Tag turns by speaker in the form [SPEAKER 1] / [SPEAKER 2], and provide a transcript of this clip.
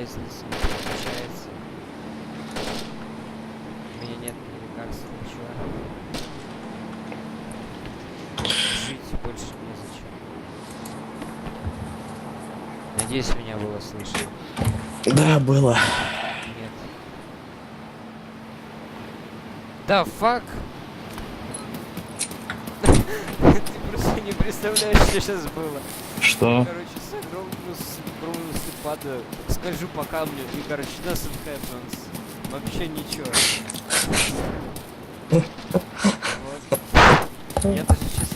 [SPEAKER 1] бизнес не получается. У меня нет ни лекарств, ничего. Жить больше незачем. Надеюсь, меня было слышно.
[SPEAKER 2] Да, было.
[SPEAKER 1] Нет. Да, фак! Ты просто не представляешь, что сейчас было.
[SPEAKER 2] Что?
[SPEAKER 1] Короче, с скромности падаю, скольжу по камню и, короче, nothing happens. Вообще ничего. Вот. Я даже сейчас